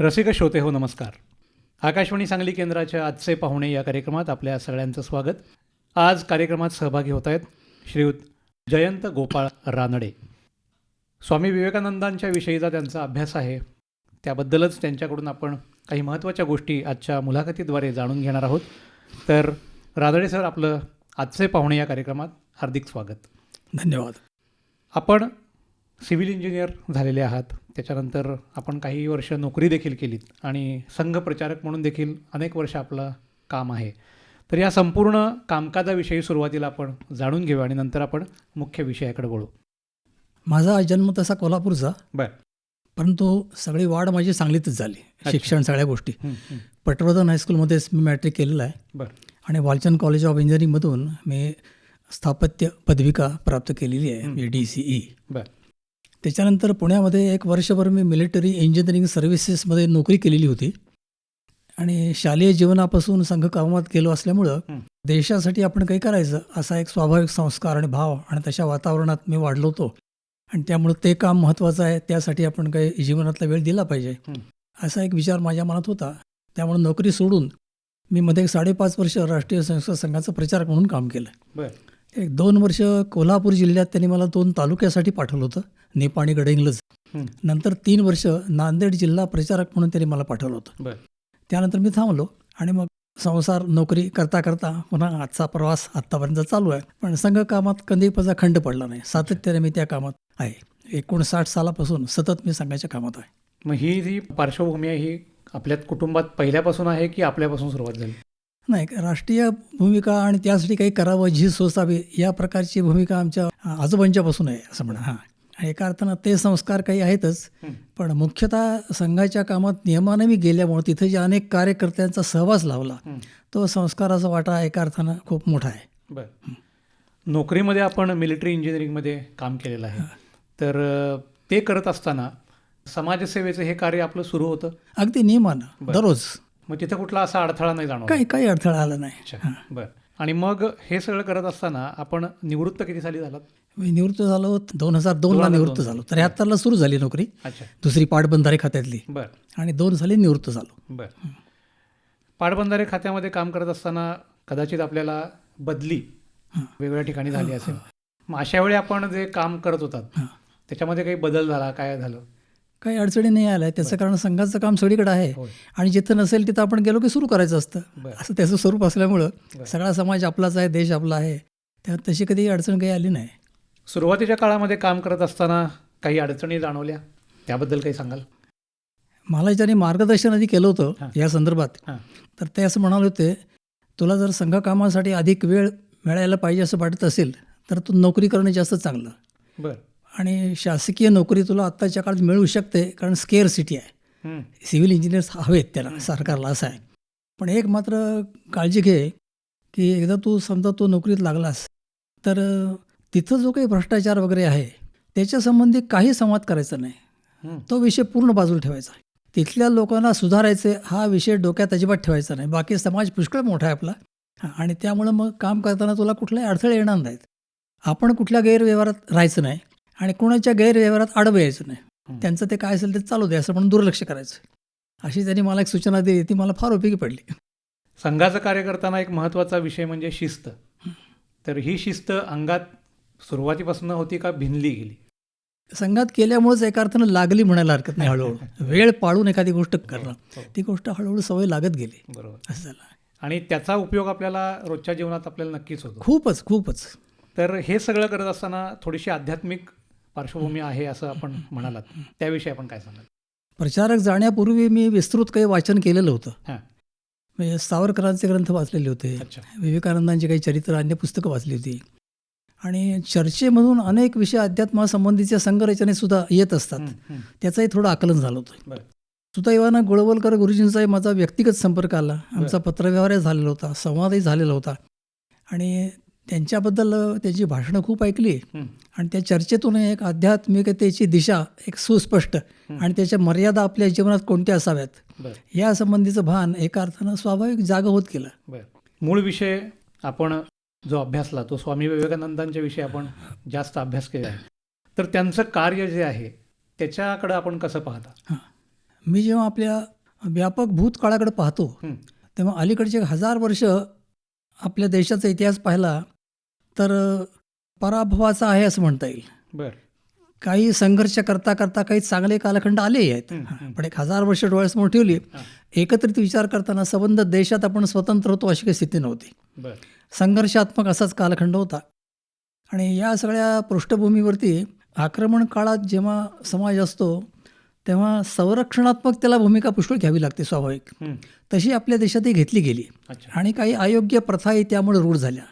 रसिक श्रोते हो नमस्कार. आकाशवाणी सांगली केंद्राच्या आजचे पाहुणे या कार्यक्रमात आपल्या सगळ्यांचं स्वागत. आज कार्यक्रमात सहभागी होत आहेत श्रीयुत जयंत गोपाळ रानडे. स्वामी विवेकानंदांच्या विषयीचा त्यांचा अभ्यास आहे. त्याबद्दलच त्यांच्याकडून आपण काही महत्त्वाच्या गोष्टी आजच्या मुलाखतीद्वारे जाणून घेणार आहोत. तर रानडे सर आपलं आजचे पाहुणे या कार्यक्रमात हार्दिक स्वागत. धन्यवाद. आपण सिव्हिल इंजिनियर झालेले आहात. त्याच्यानंतर आपण काही वर्ष नोकरी देखील केलीत आणि संघ प्रचारक म्हणून देखील अनेक वर्ष आपलं काम आहे. तर या संपूर्ण कामकाजाविषयी सुरुवातीला आपण जाणून घेऊ आणि नंतर आपण मुख्य विषयाकडे वळू. माझा जन्म तसा कोल्हापूरचा. बरं. परंतु सगळी वाढ माझी सांगलीतच झाली. शिक्षण सगळ्या गोष्टी. पटवर्धन हायस्कूलमध्येच मी मॅट्रिक केलेलं आहे. बरं. आणि वालचंद कॉलेज ऑफ इंजिनिअरिंगमधून मी स्थापत्य पदविका प्राप्त केलेली आहे म्हणजे डी सी ई बरं. त्याच्यानंतर पुण्यामध्ये एक वर्षभर मी मिलिटरी इंजिनिअरिंग सर्व्हिसेसमध्ये नोकरी केलेली होती. आणि शालेय जीवनापासून संघकामात गेलो असल्यामुळं. देशासाठी आपण काही करायचं? असा एक स्वाभाविक संस्कार आणि भाव आणि तशा वातावरणात मी वाढलो होतो. आणि त्यामुळं ते काम महत्त्वाचं आहे. त्यासाठी आपण काही जीवनातला वेळ दिला पाहिजे. असा एक विचार माझ्या मनात होता. त्यामुळे नोकरी सोडून मी मध्ये एक साडेपाच वर्ष राष्ट्रीय संस्कृत संघाचं प्रचारक म्हणून काम केलं. एक दोन वर्ष कोल्हापूर जिल्ह्यात त्यांनी मला दोन तालुक्यासाठी पाठवलं होतं नेपाळी गडहिंग्लज. हं. नंतर तीन वर्ष नांदेड जिल्हा प्रचारक म्हणून त्यांनी मला पाठवलं होतं. त्यानंतर मी थांबलो आणि मग संसार नोकरी करता करता पुन्हा आजचा प्रवास आत्तापर्यंत चालू आहे. पण संघ कामात कधी खंड पडला नाही. सातत्याने मी त्या कामात आहे. एकोणसाठ सालापासून सतत मी संघाच्या कामात आहे. मग ही जी पार्श्वभूमी आहे ही आपल्या कुटुंबात पहिल्यापासून आहे की आपल्यापासून सुरुवात झाली? नाही राष्ट्रीय भूमिका आणि त्यासाठी काही करावं झीज सोसावी या प्रकारची भूमिका आमच्या आजोबांच्यापासून आहे असं म्हणा. हां. आणि एका अर्थानं ते संस्कार काही आहेतच. पण मुख्यतः संघाच्या कामात नियमाने मी गेल्यामुळे तिथे जे अनेक कार्यकर्त्यांचा सहवास लावला. तो संस्काराचा वाटा एका अर्थानं खूप मोठा आहे. बरं. नोकरीमध्ये आपण मिलिटरी इंजिनिअरिंगमध्ये काम केलेलं आहे. तर ते करत असताना समाजसेवेचं हे कार्य आपलं सुरू होतं? अगदी नियमानं. दररोज. मग तिथं कुठला असा अडथळा नाही जाणवला काही काही अडथळा आला नाही. अच्छा बरं. आणि मग हे सगळं करत असताना आपण निवृत्त किती साली झालात? मी निवृत्त झालो दोन हजार दोनला 2002 निवृत्त झालो. त्र्याहत्तरला सुरू झाली नोकरी. अच्छा. दुसरी पाटबंधारे खात्यातली. बरं. आणि दोन साली निवृत्त झालो. बरं. पाटबंधारे खात्यामध्ये काम करत असताना कदाचित आपल्याला बदली वेगवेगळ्या ठिकाणी झाली असेल. मग अशा वेळी आपण जे काम करत होतात त्याच्यामध्ये काही बदल झाला काय झालं? काही अडचणी नाही आल्या. त्याचं कारण संघाचं काम सगळीकडे आहे. आणि जिथं नसेल तिथं आपण गेलो की सुरू करायचं असतं. असं त्याचं स्वरूप असल्यामुळं. सगळा समाज आपलाच आहे देश आपला आहे. त्यात तशी कधी अडचण काही आली नाही. सुरुवातीच्या काळामध्ये काम करत असताना काही अडचणी जाणवल्या? त्याबद्दल काही सांगाल? मला ज्याने मार्गदर्शन आधी केलं होतं. या संदर्भात. तर ते असं म्हणाले होते तुला जर संघ कामासाठी अधिक वेळ मिळायला पाहिजे असं वाटत असेल तर तू नोकरी करणं जास्त चांगलं. बरं. आणि शासकीय नोकरी तुला आत्ताच्या काळात मिळू शकते कारण स्केअर सिटी आहे. हं. सिव्हिल इंजिनियर्स हवेत त्याला सरकारला असं आहे. पण एक मात्र काळजी घे की एकदा तू समजा तू नोकरीत लागलास तर तिथं जो काही भ्रष्टाचार वगैरे आहे त्याच्या संबंधी काही संवाद करायचा नाही. तो विषय पूर्ण बाजूला ठेवायचा. तिथल्या लोकांना सुधारायचे हा विषय डोक्यात अजिबात ठेवायचा नाही. बाकी समाज पुष्कळ मोठा आहे आपला. आणि त्यामुळं मग काम करताना तुला कुठलाही अडथळे येणार नाहीत. आपण कुठल्या गैरव्यवहारात राहायचं नाही. आणि कोणाच्या गैरव्यवहारात आडवं यायचं नाही. हं. त्यांचं ते काय असेल ते चालू दे असं म्हणून दुर्लक्ष करायचं. अशी त्यांनी मला एक सूचना दिली ती मला फार उपयोगी पडली. संघाचं कार्य करताना एक महत्त्वाचा विषय म्हणजे शिस्त. तर ही शिस्त अंगात सुरुवातीपासून होती का भिनली गेली? संघात केल्यामुळेच एका अर्थानं लागली म्हणायला हरकत नाही हळूहळू. वेळ पाळून एखादी गोष्ट करणं. हो, ती गोष्ट हळूहळू सवय लागत गेली. बरोबर. असं झालं. आणि त्याचा उपयोग आपल्याला रोजच्या जीवनात आपल्याला नक्कीच होतो. खूपच खूपच. तर हे सगळं करत असताना थोडीशी आध्यात्मिक पार्श्वभूमी आहे असं आपण म्हणालात. त्याविषयी आपण काय सांगाल? प्रचारक जाण्यापूर्वी मी विस्तृत काही वाचन केलेलं होतं. हां. म्हणजे सावरकरांचे ग्रंथ वाचलेले होते. विवेकानंदांची काही चरित्र अन्य पुस्तकं वाचली होती. आणि चर्चेमधून अनेक विषय अध्यात्मासंबंधीच्या संघरचनेसुद्धा येत असतात. त्याचंही थोडं आकलन झालं होतं. सुदैवानं गोळवलकर गुरुजींचाही माझा व्यक्तिगत संपर्क आला. आमचा पत्रव्यवहारही झालेला होता. संवादही झालेला होता. आणि त्यांच्याबद्दल त्यांची भाषणं खूप ऐकली. आणि त्या चर्चेतून एक आध्यात्मिकतेची दिशा एक सुस्पष्ट. आणि त्याच्या मर्यादा आपल्या जीवनात कोणत्या असाव्यात? या संबंधीचं भान एका अर्थानं स्वाभाविक जागा होत गेलं मूळ विषय आपण जो अभ्यासला तो स्वामी विवेकानंदांच्या विषयी आपण जास्त अभ्यास केला आहे. तर त्यांचं कार्य जे आहे त्याच्याकडं आपण कसं पाहता? मी जेव्हा आपल्या व्यापक भूतकाळाकडे पाहतो. तेव्हा अलीकडचे हजार वर्ष आपल्या देशाचा इतिहास पाहिला तर पराभवाचा आहे असं म्हणता येईल. बर. काही संघर्ष करता करता काही चांगले कालखंड आलेही आहेत. पण एक हजार वर्ष डोळ्यासमोर ठेवली. एकत्रित विचार करताना संबंध देशात आपण स्वतंत्र होतो अशी काही स्थिती नव्हती. संघर्षात्मक असाच कालखंड होता. आणि या सगळ्या पृष्ठभूमीवरती आक्रमण काळात जेव्हा समाज असतो तेव्हा संरक्षणात्मक त्याला भूमिका पुष्कळ घ्यावी लागते स्वाभाविक. तशी आपल्या देशातही घेतली गेली. आणि काही अयोग्य प्रथाही त्यामुळे रूढ झाल्या.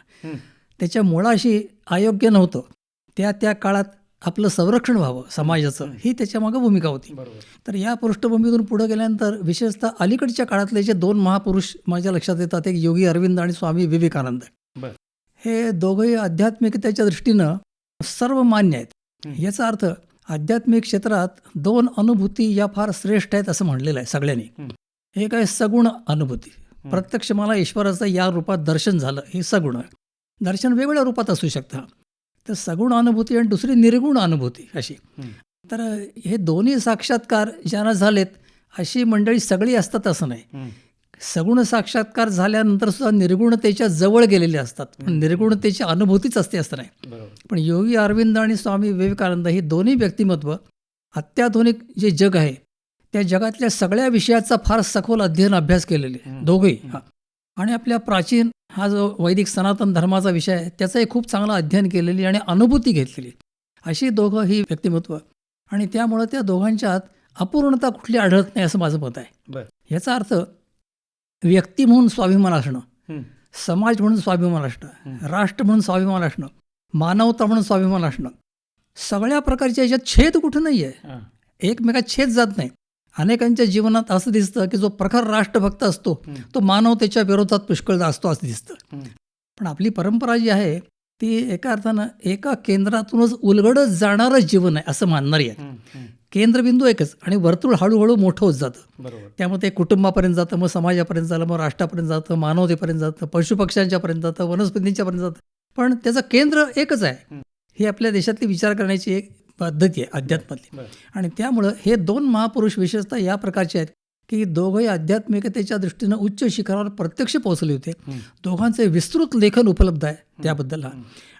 त्याच्या मुळाशी अयोग्य नव्हतं. त्या त्या काळात आपलं संरक्षण व्हावं समाजाचं ही त्याच्यामागं भूमिका होती. तर या पृष्ठभूमीतून पुढे गेल्यानंतर विशेषतः अलीकडच्या काळातले जे दोन महापुरुष माझ्या लक्षात येतात एक योगी अरविंद आणि स्वामी विवेकानंद. हे दोघंही आध्यात्मिकतेच्या दृष्टीनं सर्व मान्य आहेत. याचा अर्थ आध्यात्मिक क्षेत्रात दोन अनुभूती या फार श्रेष्ठ आहेत असं म्हणलेलं आहे सगळ्यांनी. हं. एक आहे सगुण अनुभूती. प्रत्यक्ष मला ईश्वराचं या रूपात दर्शन झालं हे सगुण आहे. दर्शन वेगवेगळ्या रूपात असू शकतं. तर सगुण अनुभूती आणि दुसरी निर्गुण अनुभूती अशी. तर हे दोन्ही साक्षात्कार ज्यांना झालेत अशी मंडळी सगळी असतात असं नाही. सगुण साक्षात्कार झाल्यानंतर सुद्धा निर्गुणतेच्या जवळ गेलेले असतात. पण निर्गुणतेची अनुभूतीच असते असं नाही. पण योगी अरविंद आणि स्वामी विवेकानंद ही दोन्ही व्यक्तिमत्व अत्याधुनिक जे जग आहे त्या जगातल्या सगळ्या विषयाचा फार सखोल अध्ययन अभ्यास केलेले. दोघंही. हा. आणि आपल्या प्राचीन हा जो वैदिक सनातन धर्माचा विषय आहे त्याचाही खूप चांगला अध्ययन केलेली आणि अनुभूती घेतलेली अशी दोघं ही व्यक्तिमत्व आणि त्यामुळं त्या दोघांच्यात अपूर्णता कुठली आढळत नाही असं माझं मत आहे बर याचा अर्थ व्यक्ती म्हणून स्वाभिमान असणं. समाज म्हणून स्वाभिमान असणं. राष्ट्र म्हणून स्वाभिमान असणं मानवता म्हणून स्वाभिमान असणं सगळ्या प्रकारच्या याच्यात छेद कुठं नाही आहे. एकमेकात छेद जात नाही अनेकांच्या जीवनात असं दिसतं की जो प्रखर राष्ट्रभक्त असतो. तो मानवतेच्या विरोधात पुष्कळदा असतो असं दिसतं. पण आपली परंपरा जी आहे ती एका अर्थानं एका केंद्रातूनच उलगडत जाणारं जीवन आहे असं मानणारी आहे. केंद्रबिंदू एकच आणि वर्तुळ हळूहळू मोठं होत जातं त्यामुळे ते कुटुंबापर्यंत जातं मग समाजापर्यंत झालं मग राष्ट्रापर्यंत जातं मानवतेपर्यंत जातं पशुपक्ष्यांच्यापर्यंत जातं वनस्पतींच्यापर्यंत जातं पण त्याचं केंद्र एकच आहे. ही आपल्या देशातली विचार करण्याची एक पद्धती आहे अध्यात्मातली. आणि त्यामुळं हे दोन महापुरुष विशेषतः या प्रकारचे आहेत की दोघंही आध्यात्मिकतेच्या दृष्टीनं उच्च शिखरावर प्रत्यक्ष पोहोचले होते. दोघांचे विस्तृत लेखन उपलब्ध आहे त्याबद्दल हा.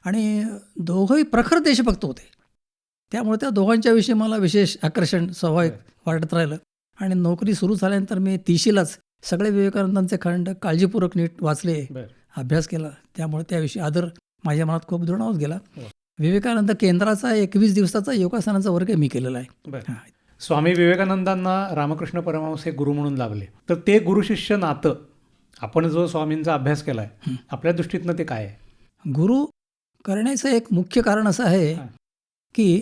आणि दोघंही प्रखर देशभक्त होते. त्यामुळे त्या दोघांच्याविषयी मला विशेष आकर्षण स्वाभाविक वाटत राहिलं. आणि नोकरी सुरू झाल्यानंतर मी तिशीलाच सगळे विवेकानंदांचे खंड काळजीपूर्वक नीट वाचले अभ्यास केला. त्यामुळे त्याविषयी आदर माझ्या मनात खूप दृढ होत गेला. हो. विवेकानंद केंद्राचा एकवीस दिवसाचा योगासनाचा वर्ग मी केलेला आहे. स्वामी विवेकानंदांना रामकृष्ण परमहंस हे गुरु म्हणून लागले तर ते गुरुशिष्य नातं आपण जो स्वामींचा अभ्यास केलाय हं. आपल्या दृष्टीतनं ते काय आहे गुरु करण्याचं एक मुख्य कारण असं आहे. की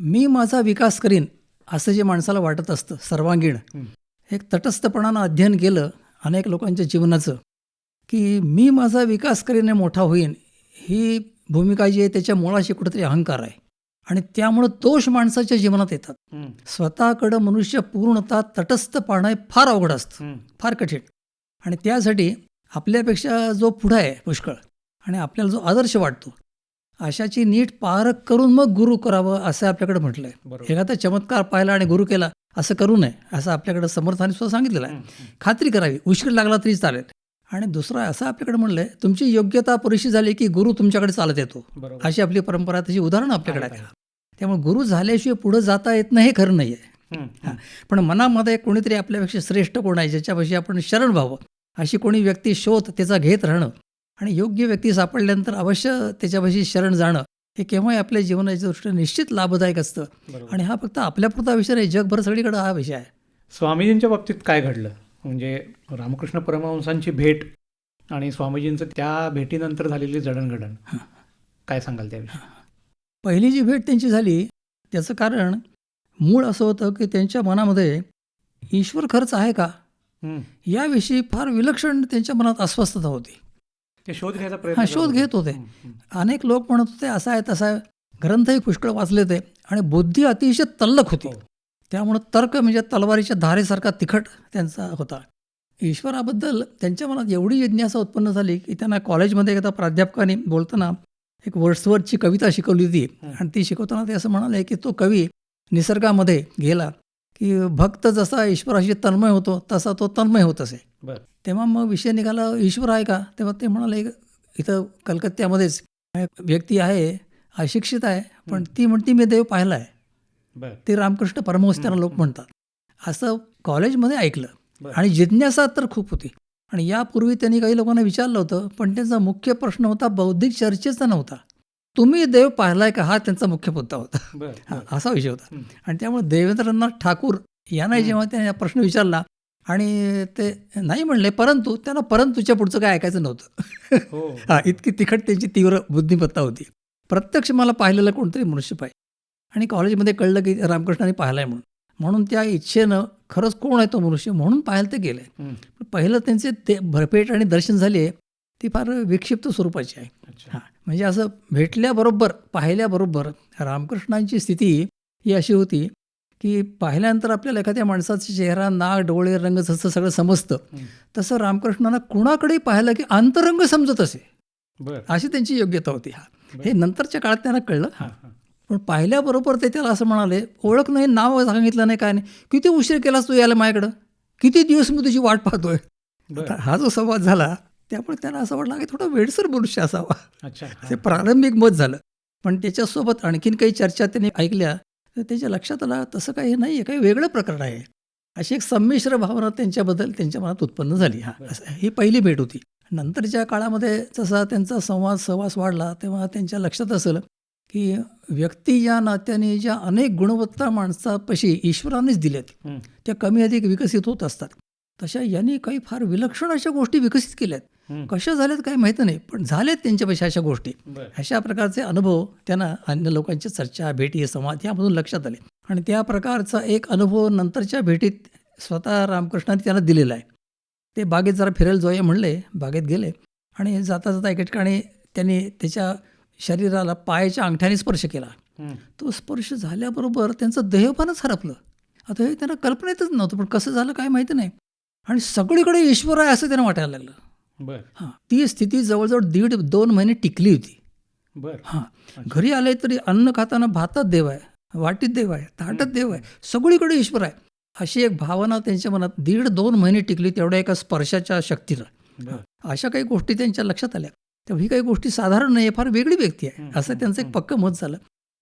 मी माझा विकास करीन असं जे माणसाला वाटत असतं सर्वांगीण हं. एक तटस्थपणानं अध्ययन केलं अनेक लोकांच्या जीवनाचं की मी माझा विकास करीन मोठा होईन ही भूमिका जी आहे त्याच्या मुळाशी कुठेतरी अहंकार आहे. आणि त्यामुळं दोष माणसाच्या जीवनात येतात. स्वतःकडं मनुष्य पूर्णतः तटस्थ पाहणं फार अवघड असतं. फार कठीण. आणि त्यासाठी आपल्यापेक्षा जो पुढं आहे पुष्कळ आणि आपल्याला जो आदर्श वाटतो अशाची नीट पारख करून मग गुरु करावं असं आपल्याकडे म्हटलं आहे एखादा चमत्कार पाहिला आणि गुरु केला असं करू नये असं आपल्याकडे समर्थाने सुद्धा सांगितलेलं आहे. खात्री करावी. उशीर लागला तरी चालेल. आणि दुसरं असं आपल्याकडे म्हणलं आहे तुमची योग्यता पुरेशी झाली की गुरु तुमच्याकडे चालत येतो. अशी आपली परंपरा त्याची उदाहरणं आपल्याकडे आहे, त्यामुळे गुरु झाल्याशिवाय पुढं जाता येत नाही हे खरं नाही आहे. पण मनामध्ये कोणीतरी आपल्यापेक्षा श्रेष्ठ कोण आहे ज्याच्यापाशी आपण शरण व्हावं अशी कोणी व्यक्ती शोध त्याचा घेत राहणं आणि योग्य व्यक्ती सापडल्यानंतर अवश्य त्याच्यापाशी शरण जाणं हे केव्हाही आपल्या जीवनाच्या दृष्टीने निश्चित लाभदायक असतं. आणि हा फक्त आपल्यापुरता विषय नाही जगभर सगळीकडे हा विषय आहे. स्वामीजींच्या बाबतीत काय घडलं? म्हणजे रामकृष्ण परमहंसांची भेट आणि स्वामीजींचं त्या भेटीनंतर झालेली जडणघडण काय सांगाल त्याविषयी पहिली जी भेट त्यांची झाली त्याचं कारण मूळ असं होतं की त्यांच्या मनामध्ये ईश्वर खरंच आहे का. याविषयी फार विलक्षण त्यांच्या मनात अस्वस्थता होती ते शोध घ्यायचा प्रयत्न हा शोध होते. घेत होते. अनेक लोक म्हणत होते असा आहे तसा आहे ग्रंथही पुष्कळ वाचले ते आणि बुद्धी अतिशय तल्लख होती हो. त्यामुळं तर्क म्हणजे तलवारीच्या धारेसारखा तिखट त्यांचा होता. ईश्वराबद्दल त्यांच्या मनात एवढी जिज्ञासा उत्पन्न झाली की त्यांना कॉलेजमध्ये एकदा प्राध्यापकाने बोलताना एक वर्ड्सवरची कविता शिकवली होती. आणि ती शिकवताना ते असं म्हणाले की तो कवी निसर्गामध्ये गेला की भक्त जसा ईश्वराशी तन्मय होतो तसा तो तन्मय होत असे. तेव्हा मग विषय निघाला ईश्वर आहे का? तेव्हा ते म्हणाले इथं कलकत्त्यामध्येच एक व्यक्ती आहे अशिक्षित आहे पण ती म्हणती मी देव पाहिला आहे. ते रामकृष्ण परमहंस त्यांना लोक म्हणतात. असं कॉलेजमध्ये ऐकलं. आणि जिज्ञासा तर खूप होती. आणि यापूर्वी त्यांनी काही लोकांना विचारलं होतं पण त्यांचा मुख्य प्रश्न होता बौद्धिक चर्चेचा नव्हता. तुम्ही देव पाहिलाय का? हा त्यांचा मुख्य मुद्दा होता. असा विषय होता. आणि त्यामुळे देवेंद्रनाथ ठाकूर यांना जेव्हा त्याने हा प्रश्न विचारला आणि ते नाही म्हणले परंतु त्यांना परंतुच्या पुढचं काय ऐकायचं नव्हतं. हो. हा इतकी तिखट त्यांची तीव्र बुद्धिमत्ता होती. प्रत्यक्ष मला पाहिलेलं कोणतरी मनुष्य पाहिजे. आणि कॉलेजमध्ये कळलं की रामकृष्णाने पाहिलाय म्हणून. म्हणून त्या इच्छेनं खरंच कोण आहे तो मनुष्य? म्हणून पाहायला ते गेले. पण पहिलं त्यांचे ते भरपेट आणि दर्शन झाले ती फार विक्षिप्त स्वरूपाची आहे. हां. म्हणजे असं भेटल्याबरोबर पाहिल्याबरोबर रामकृष्णांची स्थिती ही अशी होती की पाहिल्यानंतर आपल्याला एखाद्या माणसाचा चेहरा नाक डोळे रंग जसं सगळं समजतं. तसं रामकृष्णांना कुणाकडे पाहिलं की अंतरंग समजत असे. अशी त्यांची योग्यता होती. हा. हे नंतरच्या काळात त्यांना कळलं. हां. पण पाहिल्याबरोबर ते त्याला असं म्हणाले ओळख नाही नाव सांगितलं नाही काय नाही. किती उशीर केलास तू यायला माझ्याकडं? किती दिवस मी तुझी वाट पाहतोय? हा जो संवाद झाला त्यामुळे त्यांना असं वाटलं की थोडा वेडसर मनुष्य असावा. अच्छा. ते प्रारंभिक मत झालं. पण त्याच्यासोबत आणखीन काही चर्चा त्यांनी ऐकल्या तर त्याच्या लक्षात आलं तसं काही नाही आहे काही वेगळं प्रकरण आहे. अशी एक संमिश्र भावना त्यांच्याबद्दल त्यांच्या मनात उत्पन्न झाली. हा ही पहिली भेट होती. नंतरच्या काळामध्ये जसा त्यांचा संवाद सहवास वाढला तेव्हा त्यांच्या लक्षात असेल की व्यक्ती या नात्याने ज्या अनेक गुणवत्ता माणसापाशी ईश्वरानेच दिल्यात. त्या कमी अधिक विकसित होत असतात. तशा यांनी काही फार विलक्षण अशा गोष्टी विकसित केल्यात. कशा झाल्यात काही माहिती नाही पण झालेत त्यांच्यापेक्षा अशा गोष्टी. अशा प्रकारचे अनुभव त्यांना अन्य लोकांच्या चर्चा भेटी संवाद यामधून लक्षात आले. आणि त्या प्रकारचा एक अनुभव नंतरच्या भेटीत स्वतः रामकृष्णाने त्यांना दिलेला आहे. ते बागेत जरा फिरायला जाऊया म्हणले बागेत गेले आणि जाता जाता एका ठिकाणी त्यांनी त्याच्या शरीराला पायाच्या अंगठ्याने स्पर्श केला. तो स्पर्श झाल्याबरोबर त्यांचं देहपानच हरपलं. आता हे त्यांना कल्पनेतच नव्हतं पण कसं झालं काय माहिती नाही. आणि सगळीकडे ईश्वर आहे असं त्यांना वाटायला लागलं. बर. हां ती स्थिती जवळजवळ दीड दोन महिने टिकली होती. बर. हां घरी आले तरी अन्न खाताना भातात देव आहे वाटीत देव आहे ताटात देव आहे सगळीकडे ईश्वर आहे. अशी एक भावना त्यांच्या मनात दीड दोन महिने टिकली तेवढ्या एका स्पर्शाच्या शक्तीनं. बर. अशा काही गोष्टी त्यांच्या लक्षात आल्या. तेव्हा ही काही गोष्टी साधारण नाही आहे फार वेगळी व्यक्ती आहे. असं त्यांचं एक. पक्क मत झालं.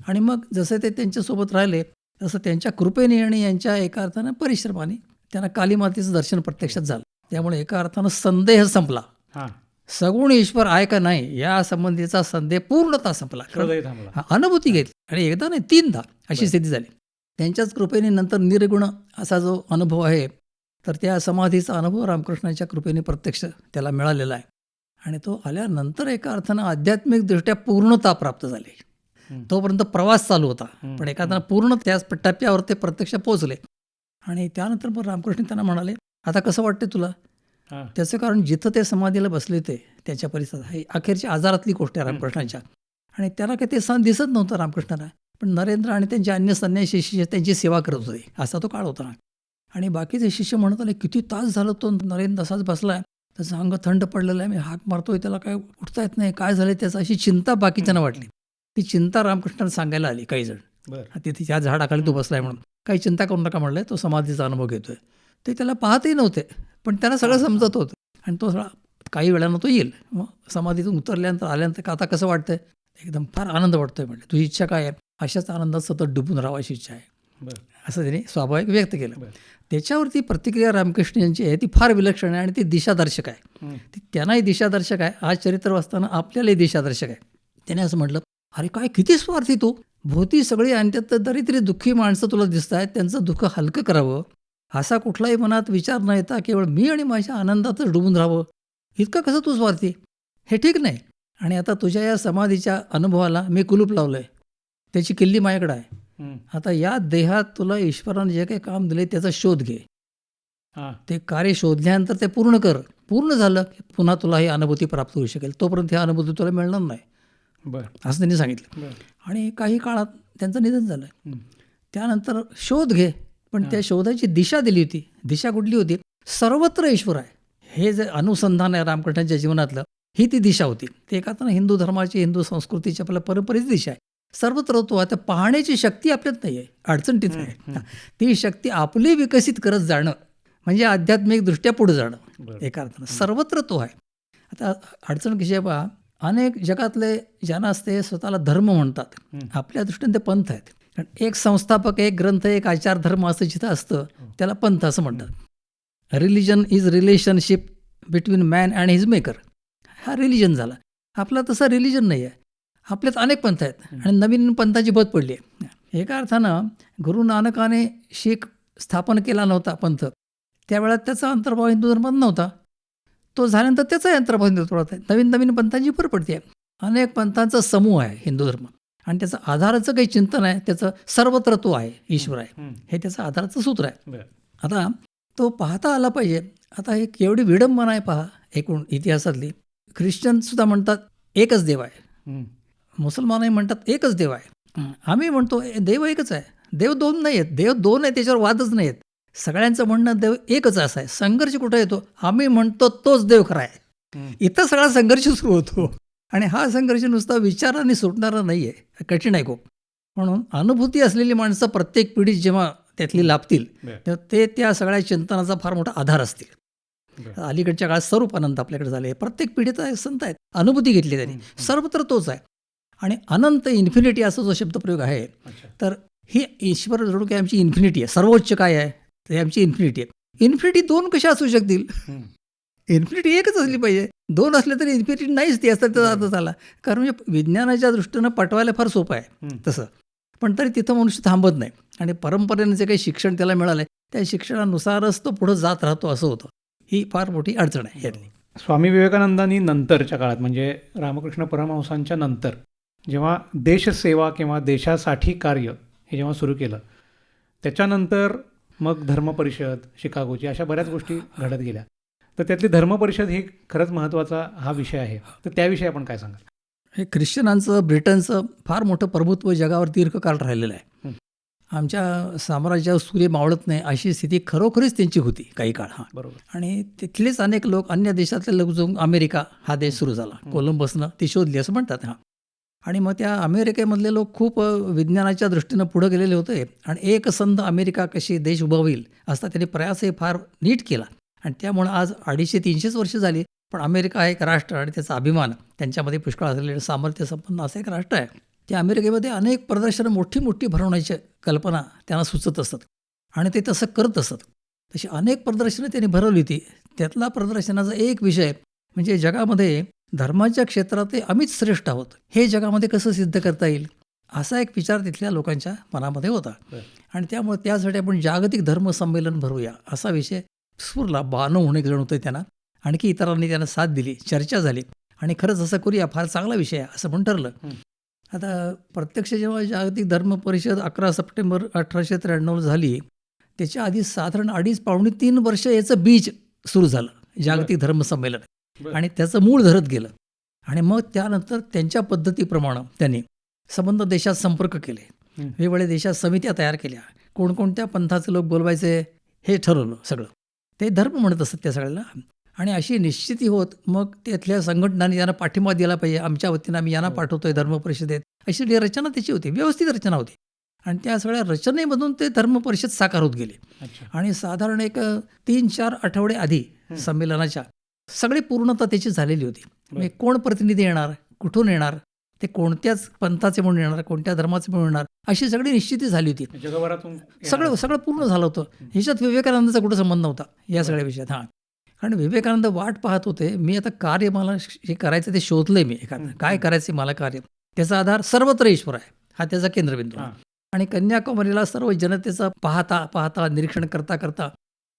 आणि मग जसं ते त्यांच्यासोबत राहिले तसं त्यांच्या कृपेने आणि यांच्या एका अर्थानं परिश्रमाने त्यांना कालीमातेचं दर्शन प्रत्यक्षात झालं. त्यामुळे एका अर्थानं संदेह संपला. हां. सगुण ईश्वर आहे का नाही या संबंधीचा संदेह पूर्णतः संपला. हा, अनुभूती घेतली. आणि एकदा नाही तीनदा अशी स्थिती झाली. त्यांच्याच कृपेने नंतर निर्गुण असा जो अनुभव आहे तर त्या समाधीचा अनुभव रामकृष्णाच्या कृपेने प्रत्यक्ष त्याला मिळालेला आहे. आणि तो आल्यानंतर एका अर्थानं आध्यात्मिकदृष्ट्या पूर्णता प्राप्त झाली. तोपर्यंत प्रवास चालू होता. पण एका अर्थानं पूर्ण त्याच टप्प्यावर ते प्रत्यक्ष पोहोचले. आणि त्यानंतर मग रामकृष्ण त्यांना म्हणाले आता कसं वाटते तुला? त्याचं कारण जिथं ते समाधीला बसले ते त्याच्या परिसरात. ही अखेरची आजारातली गोष्ट आहे रामकृष्णांच्या. आणि त्याला काही ते सण दिसत नव्हतं रामकृष्णाला. पण नरेंद्र आणि त्यांचे अन्य संन्यासी शिष्य त्यांची सेवा करत होते. असा तो काळ होता. आणि बाकीचे शिष्य म्हणत आले किती तास झालं तो नरेंद्र असाच बसलाय? त्याचं अंग थंड पडलेलं आहे मी हाक मारतोय त्याला काय उठता येत नाही काय झालं त्याचं अशी चिंता बाकीच्यांना वाटली. ती चिंता रामकृष्णाला सांगायला आली काही जण तिथे त्या झाडाखाली तो बसलाय म्हणून. काही चिंता करू नका म्हणलंय तो समाधीचा अनुभव घेतोय. ते त्याला पाहतही नव्हते पण त्यांना सगळं समजत होतं. आणि तो सगळा काही वेळानं तो येईल. मग समाधीतून उतरल्यानंतर आल्यानंतर का आता कसं वाटतंय? एकदम फार आनंद वाटतोय म्हणजे तुझी इच्छा काय आहे? अशाच आनंदात सतत डुबून राहावं अशी इच्छा आहे. बर. असं त्यांनी स्वाभाविक व्यक्त केलं. त्याच्यावरती प्रतिक्रिया रामकृष्ण यांची आहे ती फार विलक्षण आहे आणि ती दिशादर्शक आहे. ती त्यांनाही दिशादर्शक आहे आज चरित्र वाचताना आपल्यालाही दिशादर्शक आहे. त्याने असं म्हटलं अरे काय किती स्वार्थी तू. भोवती सगळी आणि त्यात दरिद्री दुःखी माणसं तुला दिसत आहेत त्यांचं दुःख हलकं करावं. असा कुठलाही मनात विचार न येता केवळ मी आणि माझ्या आनंदातच डुबून राहावं. इतकं कसं तू स्वार्थी? हे ठीक नाही. आणि आता तुझ्या या समाधीच्या अनुभवाला मी कुलूप लावलं आहे त्याची किल्ली माझ्याकडे आहे. आता या देहात तुला ईश्वराने जे काही काम दिले त्याचा शोध घे. हां. ते कार्य शोधल्यानंतर ते पूर्ण कर. पूर्ण झालं की पुन्हा तुला ही अनुभूती प्राप्त होऊ शकेल. तोपर्यंत ही अनुभूती तुला मिळणार नाही. बर. असं त्यांनी सांगितलं. आणि काही काळात त्यांचं निधन झालं. त्यानंतर शोध घे. पण त्या शोधाची दिशा दिली होती. दिशा कुठली होती? सर्वत्र ईश्वर आहे. हे जे अनुसंधान आहे रामकृष्णांच्या जीवनातलं ही ती दिशा होती. ते एका हिंदू धर्माची हिंदू संस्कृतीची आपल्या परंपरेची दिशा आहे. सर्वत्र तो आहे तर पाहण्याची शक्ती आपल्यात नाही आहे अडचण तिथे आहे ती शक्ती आपली विकसित करत जाणं म्हणजे आध्यात्मिक दृष्ट्या पुढे जाणं. एका अर्थानं. सर्वत्र तो आहे. आता अडचण कशी आहे पहा. अनेक जगातले ज्यांना असते स्वतःला धर्म म्हणतात. हं. आपल्या दृष्टीने ते पंथ आहेत. कारण एक संस्थापक एक ग्रंथ एक आचार धर्म असं जिथं असतं त्याला पंथ असं म्हणतात. Religion is relationship between man and his maker हा रिलिजन झाला. आपला तसा रिलिजन नाही आहे आपल्यात अनेक पंथ आहेत. आणि नवीन पंथाची बत पडली आहे. एका अर्थानं गुरु नानकाने शीख स्थापन केला नव्हता पंथ. त्यावेळेला त्याचा अंतर्भाव हिंदू धर्मात नव्हता. तो झाल्यानंतर त्याचाही अंतर्भाव हिंदू धर्मात आहे. नवीन नवीन पंथांची भर पडते. अनेक पंथांचा समूह आहे हिंदू धर्म. आणि त्याचं आधाराचं काही चिंतन आहे त्याचं सर्वत्र तो आहे ईश्वर आहे. हं. त्याचं आधाराचं सूत्र आहे. आता तो पाहता आला पाहिजे. आता हे केवढी विडंबना आहे पहा एकूण इतिहासातली. ख्रिश्चनसुद्धा म्हणतात एकच देव आहे. मुसलमानही म्हणतात एकच देव आहे. आम्ही म्हणतो "ए, देव एकच आहे. देव दोन नाही आहेत. देव दोन आहे त्याच्यावर वादच नाही आहेत. सगळ्यांचं म्हणणं देव एकच असं आहे. संघर्ष कुठं येतो? आम्ही म्हणतो तोच देव खरा आहे. इथं सगळा संघर्ष सुरू होतो. आणि हा संघर्ष नुसता विचाराने सुटणारा नाही आहे कठीण आहे खूप. म्हणून अनुभूती असलेली माणसं प्रत्येक पिढीत जेव्हा त्यातली लाभतील. तेव्हा ते त्या सगळ्या चिंतनाचा फार मोठा आधार असतील. अलीकडच्या काळात स्वरूपानंद आपल्याकडे झाले. प्रत्येक आहे, संत आहेत. अनुभूती घेतली त्यांनी. सर्वत्र तोच आहे. आणि अनंत इन्फिनिटी असा जो शब्दप्रयोग आहे तर ही ईश्वर जणू काय आमची इन्फिनिटी आहे सर्वोच्च काय आहे ते आमची इन्फिनिटी आहे. इन्फिनिटी दोन कशा असू शकतील. इन्फिनिटी एकच असली पाहिजे. दोन असले तरी इन्फिनिटी नाहीच ती असतात त्याचा अर्थ झाला. कारण म्हणजे विज्ञानाच्या दृष्टीनं पटवायला फार सोपं आहे. तसं. पण तरी तिथं मनुष्य थांबत नाही. आणि परंपरेने जे काही शिक्षण त्याला मिळालं आहे त्या शिक्षणानुसारच तो पुढं जात राहतो असं होतं. ही फार मोठी अडचण आहे यातली. स्वामी विवेकानंदांनी नंतरच्या काळात म्हणजे रामकृष्ण परमहंसांच्या नंतर जेव्हा देशसेवा किंवा देशासाठी कार्य हे जेव्हा सुरू केलं त्याच्यानंतर मग धर्मपरिषद शिकागोची अशा बऱ्याच गोष्टी घडत गेल्या. तर त्यातली धर्मपरिषद ही खरंच महत्त्वाचा हा विषय आहे. तर त्याविषयी आपण काय सांगाल? हे ख्रिश्चनांचं ब्रिटनचं फार मोठं प्रभुत्व जगावर दीर्घकाळ राहिलेलं आहे. आमच्या साम्राज्यावर सूर्य मावळत नाही अशी स्थिती खरोखरीच त्यांची होती काही काळ हां. बरोबर. आणि तिथलेच अनेक लोक अन्य देशातले लोक जो अमेरिका हा देश सुरू झाला. कोलंबसनं ती शोधली असं म्हणतात हां. आणि मग त्या अमेरिकेमधले लोक खूप विज्ञानाच्या दृष्टीनं पुढं गेलेले होते. आणि एकसंध अमेरिका कशी देश उभा होईल असा त्यांनी प्रयासही फार नीट केला. आणि त्यामुळं आज अडीचशे तीनशेच वर्ष झाली पण अमेरिका हा एक राष्ट्र आणि त्याचा अभिमान त्यांच्यामध्ये पुष्कळ असलेले सामर्थ्य संपन्न असं एक राष्ट्र आहे. त्या अमेरिकेमध्ये अनेक प्रदर्शनं मोठी मोठी भरवण्याची कल्पना त्यांना सुचत असत आणि ते तसं करत असत. तशी अनेक प्रदर्शनं त्यांनी भरवली होती. त्यातला प्रदर्शनाचा एक विषय म्हणजे जगामध्ये धर्माच्या क्षेत्रात ते आम्हीच श्रेष्ठ आहोत. हे जगामध्ये कसं सिद्ध करता येईल? असा एक विचार तिथल्या लोकांच्या मनामध्ये होता. आणि त्यामुळे त्यासाठी आपण जागतिक धर्म संमेलन भरूया असा विषय स्फुरला बानो होणे जण होते त्यांना. आणखी इतरांनी त्यांना साथ दिली चर्चा झाली. आणि खरंच असं करूया फार चांगला विषय आहे असं पण ठरलं. आता प्रत्यक्ष जेव्हा जागतिक धर्म परिषद अकरा सप्टेंबर अठराशे त्र्याण्णव झाली त्याच्या आधी साधारण अडीच पावणे तीन वर्ष याचं बीज सुरू झालं जागतिक धर्म संमेलन. बरं. आणि त्याचं मूळ धरत गेलं. आणि मग त्यानंतर त्यांच्या पद्धतीप्रमाणे त्यांनी संबंध देशात संपर्क केले. वेगवेगळ्या देशात समित्या तयार केल्या. कोणकोणत्या पंथाचे लोक बोलवायचे हे ठरवलं सगळं. ते धर्म म्हणत असत त्या सगळ्याला आणि अशी निश्चिती होत मग तिथल्या संघटनांनी यांना पाठिंबा दिला पाहिजे. आमच्या वतीनं आम्ही यांना हो. पाठवतोय धर्म परिषदेत. अशी रचना त्याची होती व्यवस्थित रचना होती. आणि त्या सगळ्या रचनेमधून ते धर्म परिषद साकार होत गेले. आणि साधारण एक तीन चार आठवडे आधी. संमेलनाच्या सगळी पूर्णता त्याची झालेली होती. म्हणजे कोण प्रतिनिधी येणार? कुठून येणार? ते कोणत्याच पंथाचे म्हणून येणार कोणत्या धर्माचे म्हणून येणार? अशी सगळी निश्चिती झाली होती. जगभरातून सगळं सगळं पूर्ण झालं होतं. ह्याच्यात विवेकानंदाचा कुठं संबंध नव्हता या सगळ्या विषयात हां. कारण विवेकानंद वाट पाहत होते मी आता कार्य मला जे करायचं ते शोधलंय मी एखादं. काय करायचं मला कार्य? त्याचा आधार सर्वत्र ईश्वर आहे. हा त्याचा केंद्रबिंदू. हां. आणि कन्याकुमारीला सर्व जनतेचा पाहता पाहता निरीक्षण करता करता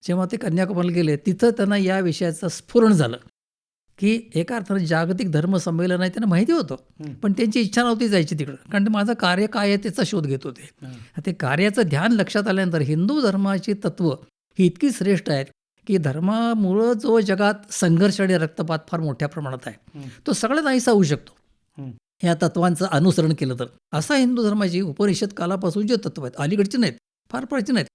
जेव्हा ते कन्याकुमारीला गेले तिथं त्यांना या विषयाचं स्फुरण झालं की एका अर्थानं जागतिक धर्म संमेलन आहे त्यांना माहिती होतं. पण त्यांची इच्छा नव्हती जायची तिकडं कारण ते माझं कार्य काय आहे त्याचा शोध घेत होते. ते कार्याचं ध्यान लक्षात आल्यानंतर हिंदू धर्माची तत्व ही इतकी श्रेष्ठ आहेत की धर्मामुळं जो जगात संघर्ष आणि रक्तपात फार मोठ्या प्रमाणात आहे. तो सगळ्यात नाहीसा होऊ शकतो. या तत्वांचं अनुसरण केलं तर असा हिंदू धर्माची उपनिषद कालापासून जे तत्व आहेत अलीकडची नाहीत फार प्राचीन आहेत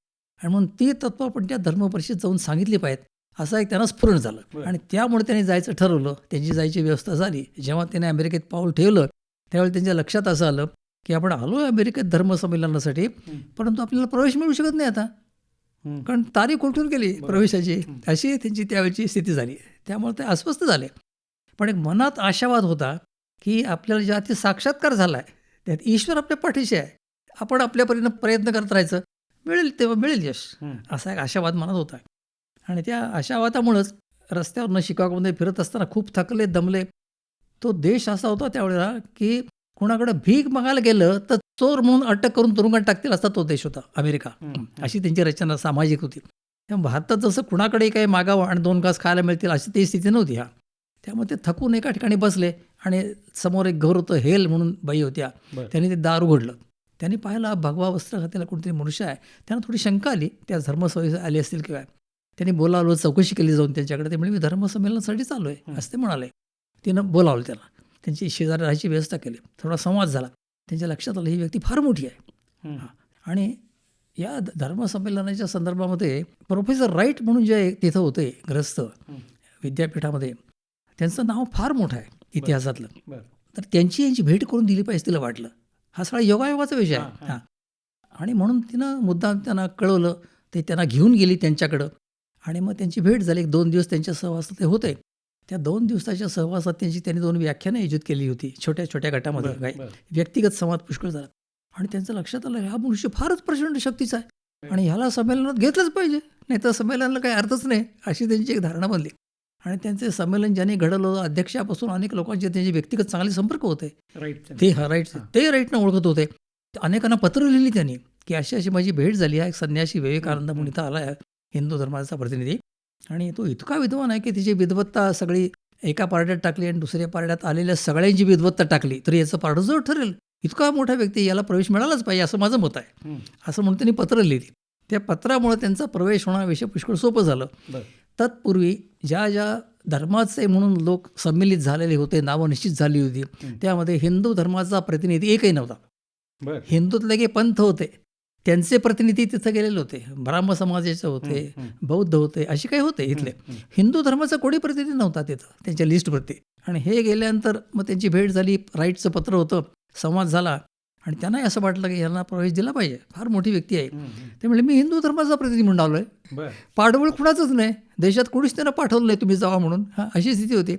आणि म्हणून ती तत्व आपण त्या धर्मपरिषद जाऊन सांगितली पाहिजेत. असं एक त्यांना स्फुरण झालं. आणि त्यामुळे त्यांनी जायचं ठरवलं. त्यांची जायची व्यवस्था झाली. जेव्हा त्याने अमेरिकेत पाऊल ठेवलं त्यावेळी त्यांच्या लक्षात असं आलं की आपण आलो आहे अमेरिकेत धर्मसंमेलनासाठी परंतु आपल्याला प्रवेश मिळू शकत नाही आता. कारण तारीख उठून गेली प्रवेशाची? अशी त्यांची त्यावेळची स्थिती झाली. त्यामुळे ते अस्वस्थ झाले. पण एक मनात आशावाद होता की आपल्याला ज्या ते साक्षात्कार झाला आहे त्यात ईश्वर आपल्या पाठीशी आहे. आपण आपल्या परीनं प्रयत्न करत राहायचं. मिळेल तेव्हा मिळेल यश. असा एक आशावाद मनात होता. आणि त्या आशावादामुळंच रस्त्यावरनं शिकागोमध्ये फिरत असताना खूप थकले दमले. तो देश असा होता त्यावेळेला की कोणाकडे भीक मागायला गेलं तर चोर म्हणून अटक करून तुरुंगात टाकतील असा तो देश होता अमेरिका. अशी त्यांची रचना सामाजिक होती. त्यामुळे भारतात जसं कुणाकडे काही मागावं आणि दोन घास खायला मिळतील अशी ती स्थिती नव्हती हा. त्यामुळे ते थकून एका ठिकाणी बसले आणि समोर एक घर होतं हेल म्हणून बाई होत्या. त्यांनी ते दार उघडलं त्यांनी पाहिलं भगवा वस्त्र घातलेला कोणतरी मनुष्य आहे. त्यांना थोडी शंका आली. त्या धर्मसभेस आली असतील किंवा त्यांनी बोलावलं चौकशी केली जाऊन त्यांच्याकडे. ते म्हणजे मी धर्मसंमेलनासाठी चालू आहे. असं ते म्हणाले. तिनं बोलावलं त्याला. त्यांची शेजारी राहायची व्यवस्था केली. थोडा संवाद झाला. त्यांच्या लक्षात आलं ही व्यक्ती फार मोठी आहे. आणि या धर्मसंमेलनाच्या संदर्भामध्ये प्रोफेसर राईट म्हणून जे तिथं होते ग्रस्त विद्यापीठामध्ये त्यांचं नाव फार मोठं आहे इतिहासातलं. तर त्यांची यांची भेट करून दिली पाहिजे तिला वाटलं. हा सगळा योगायोगाचा विषय आहे. हां. आणि म्हणून तिनं मुद्दाम त्यांना कळवलं ते त्यांना घेऊन गेली त्यांच्याकडं. आणि मग त्यांची भेट झाली. एक दोन दिवस त्यांच्या सहवासात ते होते. त्या दोन दिवसाच्या सहवासात त्यांची त्यांनी दोन व्याख्यानं आयोजित केली होती. छोट्या छोट्या गटामध्ये काय. व्यक्तिगत संवाद पुष्कळ झाला. आणि त्यांचं लक्षात आलं हा मनुष्य फारच प्रचंड शक्तीचा आहे. आणि ह्याला संमेलनात घेतलंच पाहिजे. नाही तर संमेलनाला काही अर्थच नाही अशी त्यांची एक धारणा बनली. आणि त्यांचे संमेलन ज्यांनी घडवलं अध्यक्षापासून अनेक लोकांचे त्यांचे व्यक्तिगत चांगले संपर्क होते. राईट ते हा राईट ते राईटनं ओळखत होते. अनेकांना पत्र लिहिली त्यांनी की अशी अशी माझी भेट झाली आहे एक संन्यासी विवेकानंद म्हणून इथं आला आहे हिंदू धर्माचा प्रतिनिधी. आणि तो इतका विद्वान आहे की तिची विद्वत्ता सगळी एका पारड्यात टाकली आणि दुसऱ्या पारड्यात आलेल्या सगळ्यांची विद्वत्ता टाकली. तर याचं पारडं जड ठरेल. इतका मोठा व्यक्ती याला प्रवेश मिळालाच पाहिजे असं माझं मत आहे. असं म्हणून त्यांनी पत्र लिहिली. त्या पत्रामुळे त्यांचा प्रवेश होण्याविषयी पुष्कळ सोपं झालं. तत्पूर्वी ज्या ज्या धर्माचे म्हणून लोक संमिलित झालेले होते नावं निश्चित झाली होती. त्यामध्ये हिंदू धर्माचा प्रतिनिधी एकही नव्हता. हिंदूतले काही पंथ होते त्यांचे प्रतिनिधी तिथं गेलेले होते ब्राह्म समाजाचे होते बौद्ध होते असे काही होते इथले. हिंदू धर्माचा कोणी प्रतिनिधी नव्हता तिथं त्यांच्या लिस्टवरती आणि हे गेल्यानंतर मग त्यांची भेट झाली राईटचं पत्र होतं संवाद झाला आणि त्यांनाही असं वाटलं की यांना प्रवेश दिला पाहिजे फार मोठी व्यक्ती आहे. ते म्हणजे मी हिंदू धर्माचा प्रतिनिधी म्हणून आलो आहे. पाठबळ कुणाचंच नाही देशात कोणीच त्यांना पाठवलं नाही तुम्ही जावा म्हणून हां अशी स्थिती होती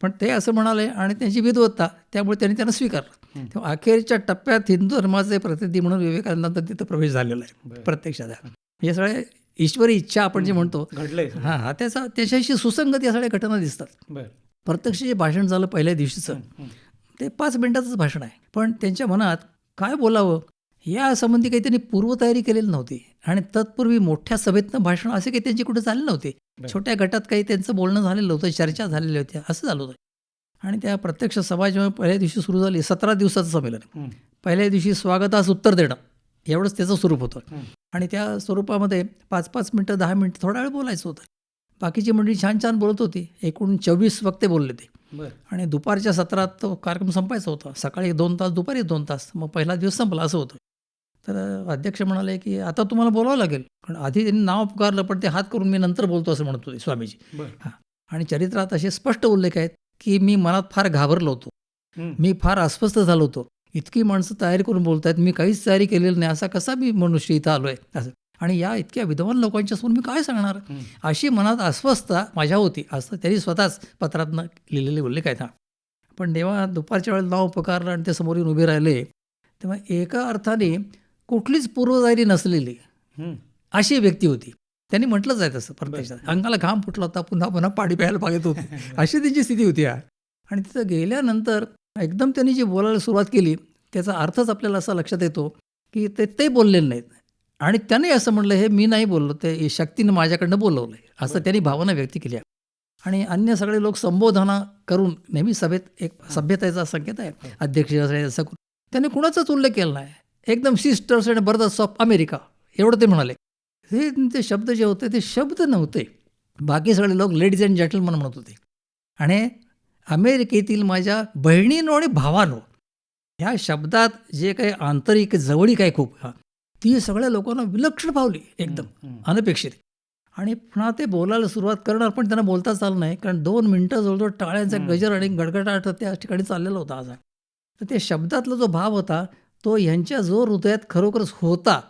पण ते असं म्हणाले आणि त्यांची विद्वत्ता त्यामुळे त्यांनी त्यांना स्वीकारलं. तेव्हा अखेरच्या टप्प्यात हिंदू धर्माचे प्रतिनिधी म्हणून विवेकानंदांचा तिथं प्रवेश झालेला आहे. प्रत्यक्षात हे सगळे ईश्वरी इच्छा आपण जे म्हणतो हां हा त्याचा त्याच्याशी सुसंगत या सगळ्या घटना दिसतात. प्रत्यक्ष जे भाषण झालं पहिल्या दिवशीचं. ते पाच मिनिटाचंच भाषण आहे पण त्यांच्या मनात काय बोलावं? या संबंधी काही त्यांनी पूर्वतयारी केलेली नव्हती. आणि तत्पूर्वी मोठ्या सभेतनं भाषण असे काही त्यांची कुठे झाले नव्हते. छोट्या गटात काही त्यांचं बोलणं झालेलं होतं चर्चा झालेल्या होत्या असं झालं होतं. आणि त्या प्रत्यक्ष सभा जेव्हा पहिल्या दिवशी सुरू झाली सतरा दिवसाचं संमेलन. पहिल्या दिवशी स्वागतास उत्तर देणं. एवढंच त्याचं स्वरूप होतं. आणि त्या स्वरूपामध्ये पाच पाच मिनटं दहा मिनटं थोडा वेळ बोलायचं होतं. बाकीची मंडळी छान छान बोलत होती. एकूण चोवीस वक्ते बोलले ते. आणि दुपारच्या सत्रात तो कार्यक्रम संपायचा होता. सकाळी दोन तास दुपारी दोन तास. मग पहिला दिवस संपला असं होतं. तर अध्यक्ष म्हणाले की आता तुम्हाला बोलावं लागेल. कारण आधी त्यांनी नाव पुकारलं पण ते हात करून मी नंतर बोलतो असं म्हणत होते स्वामीजी. बरं. आणि चरित्रात असे स्पष्ट उल्लेख आहेत की मी मनात फार घाबरलो होतो. हं. मी फार अस्वस्थ झालो होतो. इतकी माणसं तयारी करून बोलत आहेत मी काहीच तयारी केलेली नाही. असा कसा मी मनुष्य इथं आलो आहे असं. आणि या इतक्या विद्वान लोकांच्या समोर मी काय सांगणार. अशी मनात अस्वस्थता माझ्या होती. असं त्यांनी स्वतःच पत्रातनं लिहिलेले उल्लेख आहेत हा पण जेव्हा दुपारच्या वेळेला नाव पुकारलं आणि ते समोर येऊन उभे राहिले तेव्हा एका अर्थाने कुठलीच पूर्वतयारी नसलेली. अशी व्यक्ती होती. त्यांनी म्हटलंच आहे तसं प्रत्यक्षात. अंगाला घाम फुटला होता पुन्हा पुन्हा पाणी प्यायला पाहिजे होती. अशी त्यांची स्थिती होती आणि तिथं गेल्यानंतर एकदम त्यांनी जी बोलायला सुरुवात केली त्याचा अर्थच आपल्याला असा लक्षात येतो की ते ते बोललेले नाहीत. आणि त्याने असं म्हणलं हे मी नाही बोललो ते शक्तीनं माझ्याकडनं बोलवलं आहे असं त्यांनी भावना व्यक्त केली. आहे आणि अन्य सगळे लोक संबोधना करून नेहमी सभेत एक सभ्यतेचा संकेत आहे. अध्यक्ष असणे असं करून. त्यांनी कुणाचाच उल्लेख केला नाही. एकदम sisters and brothers of America एवढं ते म्हणाले. हे ते शब्द जे होते ते शब्द नव्हते. बाकी सगळे लोक लेडीज अँड जेंटलमन म्हणत होते. आणि अमेरिकेतील माझ्या बहिणीनो आणि भावानो ह्या शब्दात जे काही आंतरिक जवळीक आहे खूप हा. ती सगळ्या लोकांना विलक्षण पावली एकदम. अनपेक्षित. आणि पुन्हा ते बोलायला सुरुवात करणार पण त्यांना बोलताच आलं नाही कारण दोन मिनटं जवळजवळ टाळ्यांचा. गजर आणि गडगडाट त्या ठिकाणी चाललेला होता आज तर त्या शब्दातला जो भाव होता तो ह्यांच्या जो हृदयात खरोखरच होता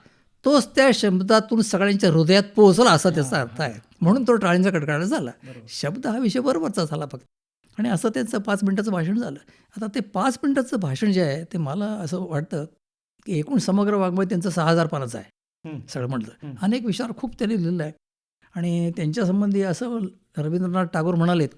तोच त्या शब्दातून सगळ्यांच्या हृदयात पोहोचला असा त्याचा अर्थ आहे. म्हणून तो टाळींचा कडकडाट झाला. शब्द हा विषय बरोबरचा झाला फक्त. आणि असं त्यांचं पाच मिनिटाचं भाषण झालं. आता ते पाच मिनिटाचं भाषण जे आहे ते मला असं वाटतं एकूण समग्र वाङ्मय त्यांचं सहा हजार पानाचं आहे. सगळं म्हटलं. अनेक विषयावर खूप त्यांनी लिहिलं आहे आणि त्यांच्यासंबंधी असं रवींद्रनाथ टागोर म्हणालेत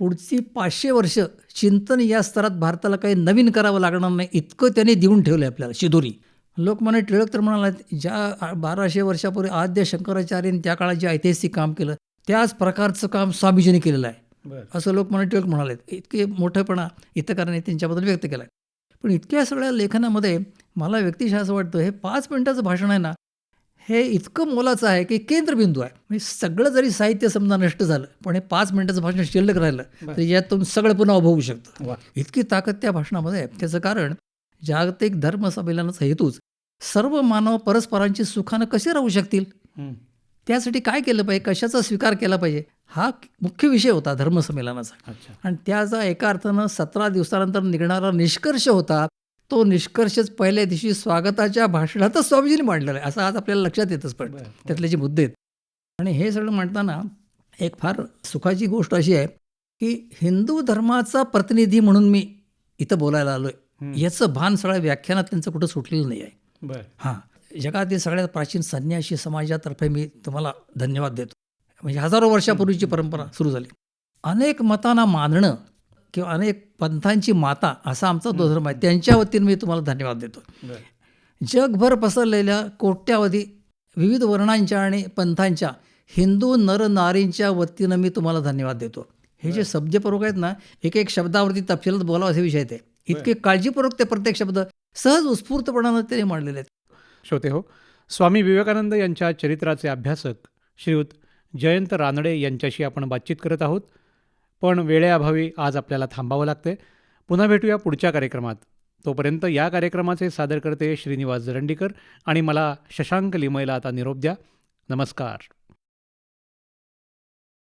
पुढची पाचशे वर्ष चिंतन या स्तरात भारताला काही नवीन करावं लागणार नाही इतकं त्यांनी देऊन ठेवलं आहे आपल्याला शिदोरी. लोकमान्य टिळक तर म्हणाला ज्या बाराशे वर्षापूर्वी आद्य शंकराचार्यांनी त्या काळात जे ऐतिहासिक काम केलं त्याच प्रकारचं काम स्वामीजींनी केलेलं आहे. असं लोकमान्य टिळक म्हणाले इतके मोठेपणा इतकाराने त्यांच्याबद्दल व्यक्त केला पण इतक्या सगळ्या लेखनामध्ये मला व्यक्तिशः असं वाटतं हे पाच मिनिटाचं भाषण आहे ना हे इतकं मोलाचं आहे की केंद्रबिंदू आहे. म्हणजे सगळं जरी साहित्य समजा नष्ट झालं पण हे पाच मिनिटाचं भाषण शिल्लक राहिलं. तर यातून सगळं पुन्हा उभं होऊ शकतं. इतकी ताकद त्या भाषणामध्ये आहे. त्याचं कारण जागतिक धर्म संमेलनाचा हेतूच सर्व मानव परस्परांची सुखानं कसे राहू शकतील. त्यासाठी काय केलं पाहिजे? कशाचा स्वीकार केला पाहिजे? हा मुख्य विषय होता धर्मसंमेलनाचा. आणि त्याचा एका अर्थानं सतरा दिवसानंतर निघणारा निष्कर्ष होता. तो निष्कर्षच पहिल्या दिवशी स्वागताच्या भाषणातच स्वामीजींनी मांडलेला आहे. असं आज आपल्याला लक्षात येतच पण बरं. त्यातले जे मुद्दे आहेत. आणि हे सगळं म्हणताना एक फार सुखाची गोष्ट अशी आहे की हिंदू धर्माचा प्रतिनिधी म्हणून मी इथं बोलायला आलो. आहे याचं भान सगळ्या व्याख्यानात त्यांचं कुठं सुटलेलं नाही आहे. हां. जगातील सगळ्यात प्राचीन संन्यासी समाजातर्फे मी तुम्हाला धन्यवाद देतो. म्हणजे हजारो वर्षापूर्वीची परंपरा सुरू झाली. अनेक मतांना मानणं किंवा अनेक पंथांची माता असा आमचा तो धर्म आहे. त्यांच्या वतीने मी तुम्हाला धन्यवाद देतो. जगभर पसरलेल्या कोट्यावधी विविध वर्णांच्या आणि पंथांच्या हिंदू नर नारींच्या वतीनं मी तुम्हाला धन्यवाद देतो. हे जे शब्दपूर्वक आहेत ना एक एक शब्दावरती तपशिलात बोलावं असे विषय ते इतके काळजीपूर्वक ते प्रत्येक शब्द सहज उत्स्फूर्तपणानं ते मांडलेले आहेत. श्रोते हो स्वामी विवेकानंद यांच्या चरित्राचे अभ्यासक श्रीयुत जयंत रानडे यांच्याशी आपण बातचीत करत आहोत. पण वेळेअभावी आज आपल्याला थांबावं लागते पुन्हा भेटूया पुढच्या कार्यक्रमात. तोपर्यंत या कार्यक्रमाचे सादर करते श्रीनिवास जरंडीकर आणि मला शशांक लिमयला आता निरोप द्या. नमस्कार.